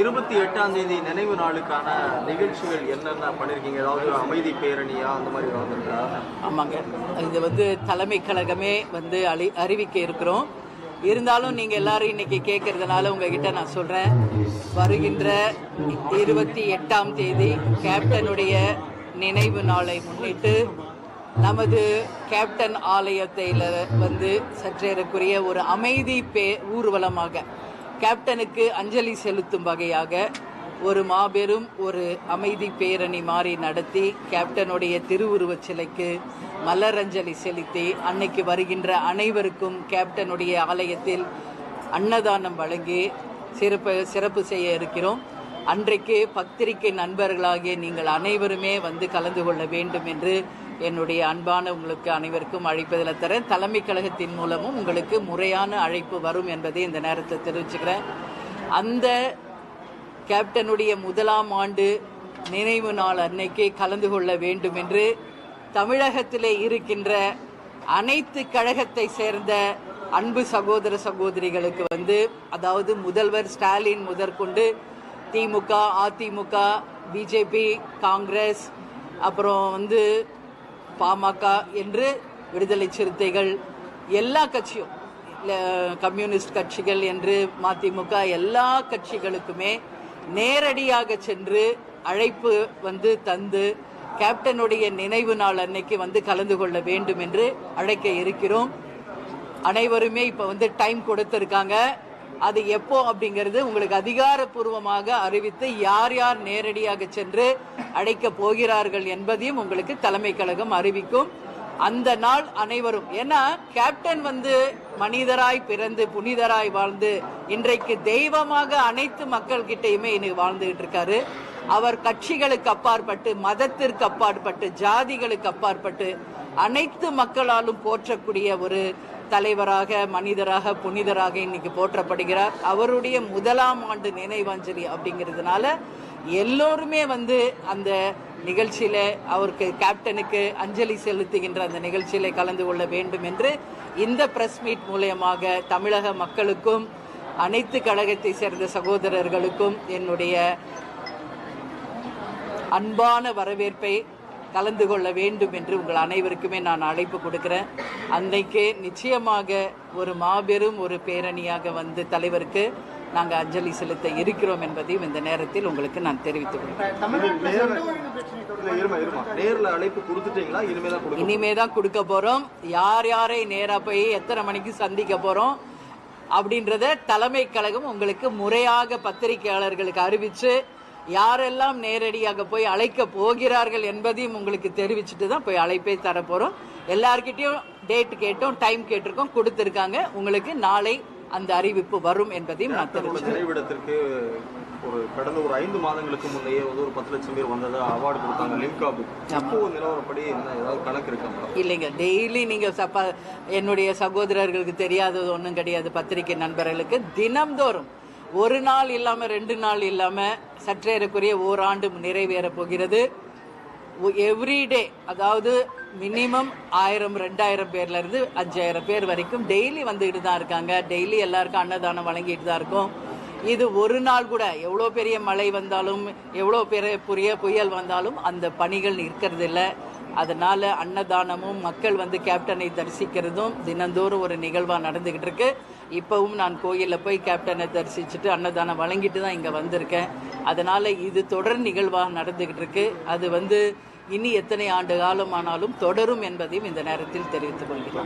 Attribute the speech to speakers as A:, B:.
A: இருபத்தி எட்டாம் தேதி நினைவு நாளுக்கான நிகழ்ச்சிகள் என்னென்ன பண்ணிருக்கீங்க? ஏதாவது அமைதி பேரணியா? அந்த மாதிரி ஏதாவது
B: ஆமாங்க. இது வந்து தலைமை கழகமே வந்து அளி அறிவிக்க இருக்கிறோம். இருந்தாலும் நீங்க எல்லாரும் இன்னைக்கு கேட்கறதுனால உங்ககிட்ட நான் சொல்றேன். வருகின்ற இருபத்தி எட்டாம் தேதி கேப்டனுடைய நினைவு நாளை முன்னிட்டு நமது கேப்டன் ஆலயத்தில் வந்து சற்றேறக்குரிய ஒரு அமைதி பே ஊர்வலமாக கேப்டனுக்கு அஞ்சலி செலுத்தும் வகையாக ஒரு மாபெரும் ஒரு அமைதி பேரணி மாறி நடத்தி கேப்டனுடைய திருவுருவச் சிலைக்கு மலரஞ்சலி செலுத்தி அன்னைக்கு வருகின்ற அனைவருக்கும் கேப்டனுடைய ஆலயத்தில் அன்னதானம் வழங்கி சிறப்பு சிறப்பு செய்ய இருக்கிறோம். அன்றைக்கு பத்திரிகை நண்பர்களாகிய நீங்கள் அனைவருமே வந்து கலந்து கொள்ள வேண்டும் என்று என்னுடைய அன்பான உங்களுக்கு அனைவருக்கும் அழைப்பதில் தரேன் தலைமை கழகத்தின் மூலமும் உங்களுக்கு முறையான அழைப்பு வரும் என்பதை இந்த நேரத்தில் தெரிவிச்சுக்கிறேன். அந்த கேப்டனுடைய முதலாம் ஆண்டு நினைவு நாள் அன்னைக்கு கலந்து கொள்ள வேண்டும் என்று தமிழகத்திலே இருக்கின்ற அனைத்து கழகத்தை சேர்ந்த அன்பு சகோதர சகோதரிகளுக்கு வந்து அதாவது முதல்வர் ஸ்டாலின் முதற்கொண்டு திமுக அதிமுக பிஜேபி காங்கிரஸ் அப்புறம் வந்து பாமக என்று விடுதலை சிறுத்தைகள் எல்லா கட்சியும் கம்யூனிஸ்ட் கட்சிகள் என்று மதிமுக எல்லா கட்சிகளுக்குமே நேரடியாக சென்று அழைப்பு வந்து தந்து கேப்டனுடைய நினைவு நாள் அன்னைக்கு வந்து கலந்து கொள்ள வேண்டும் என்று அழைக்க இருக்கிறோம். அனைவருமே இப்போ வந்து டைம் கொடுத்துருக்காங்க. அது எப்போ அப்படிங்கிறது உங்களுக்கு அதிகாரப்பூர்வமாக அறிவித்து யார் யார் நேரடியாக சென்று அழைக்க போகிறார்கள் என்பதையும் உங்களுக்கு தலைமை கழகம் அறிவிக்கும். அந்த நாள் அனைவரும் ஏன்னா கேப்டன் வந்து மனிதராய் பிறந்து புனிதராய் வாழ்ந்து இன்றைக்கு தெய்வமாக அனைத்து மக்கள் கிட்டையுமே இன்னைக்கு வாழ்ந்துகிட்டு இருக்காரு. அவர் கட்சிகளுக்கு அப்பாற்பட்டு மதத்திற்கு அப்பாற்பட்டு ஜாதிகளுக்கு அப்பாற்பட்டு அனைத்து மக்களாலும் போற்றக்கூடிய ஒரு தலைவராக மனிதராக புனிதராக இன்னைக்கு போற்றப்படுகிறார். அவருடைய முதலாம் ஆண்டு நினைவாஞ்சலி அப்படிங்கிறதுனால எல்லோருமே வந்து அந்த நிகழ்ச்சியில அவருக்கு கேப்டனுக்கு அஞ்சலி செலுத்துகின்ற அந்த நிகழ்ச்சியில கலந்து கொள்ள வேண்டும் என்று இந்த பிரஸ் மீட் மூலயமாக தமிழக மக்களுக்கும் அனைத்து கழகத்தை சேர்ந்த சகோதரர்களுக்கும் என்னுடைய அன்பான வரவேற்பை கலந்து கொள்ள வேண்டும் என்று உங்கள் அனைவருக்குமே நான் அழைப்பு கொடுக்கிறேன். அன்னைக்கு நிச்சயமாக ஒரு மாபெரும் ஒரு பேரணியாக வந்து தலைவருக்கு நாங்கள் அஞ்சலி செலுத்த இருக்கிறோம் என்பதையும் இந்த நேரத்தில் உங்களுக்கு நான் தெரிவித்துக் கொள்கிறேன்.
A: அழைப்பு இனிமே தான் கொடுக்க
B: போகிறோம் போறோம். யார் யாரை நேராக போய் எத்தனை மணிக்கு சந்திக்க போறோம் அப்படின்றத தலைமை கழகம் உங்களுக்கு முறையாக பத்திரிகையாளர்களுக்கு அறிவிச்சு யாரெல்லாம் நேரடியாக போய் அழைக்க போகிறார்கள் என்பதையும் உங்களுக்கு தெரிவிச்சுட்டு தான் போய் அழைப்பை தர போறோம். எல்லார்கிட்டயும் டேட் கேட்டோம் டைம் கேட்டிருக்கோம் கொடுத்துருக்காங்க. உங்களுக்கு நாளை அந்த அறிவிப்பு வரும் என்பதையும் நான்
A: நினைவிடத்திற்கு ஒரு கடந்த ஒரு ஐந்து மாதங்களுக்கு முன்னையே வந்து ஒரு பத்து லட்சம் பேர் வந்ததா அவார்டு கொடுத்தாங்க லிம்கா புக் இப்போ நிலவரப்படி என்ன ஏதாவது கணக்கு இருக்கா
B: இல்லைங்க டெய்லி நீங்க சப்ப என்னுடைய சகோதரர்களுக்கு தெரியாதது ஒன்றும் கிடையாது பத்திரிகை நண்பர்களுக்கு. தினம்தோறும் ஒரு நாள் இல்லாம ரெண்டு நாள் இல்லாம சற்றேறக்குரிய ஓராண்டு நிறைவேற போகிறது. எவ்ரிடே அதாவது மினிமம் ஆயிரம் ரெண்டாயிரம் பேர்ல இருந்து அஞ்சாயிரம் பேர் வரைக்கும் டெய்லி வந்துகிட்டு தான் இருக்காங்க. டெய்லி எல்லாருக்கும் அன்னதானம் வழங்கிட்டு தான் இருக்கும். இது ஒரு நாள் கூட எவ்வளோ பெரிய மழை வந்தாலும் எவ்வளோ பெரிய புரிய புயல் வந்தாலும் அந்த பணிகள் இருக்கிறது இல்லை அதனால அன்னதானமும் மக்கள் வந்து கேப்டனை தரிசிக்கிறதும் தினந்தோறும் ஒரு நிகழ்வாக நடந்துகிட்டு இருக்கு இப்பவும் நான் கோயிலில் போய் கேப்டனை தரிசிச்சுட்டு அன்னதானம் வழங்கிட்டு தான் இங்கே வந்திருக்கேன். அதனால இது தொடர் நிகழ்வாக நடந்துகிட்டு இருக்கு அது வந்து இனி எத்தனை ஆண்டு காலம் ஆனாலும் தொடரும் என்பதையும் இந்த நேரத்தில் தெரிவித்துக் கொள்கிறேன்.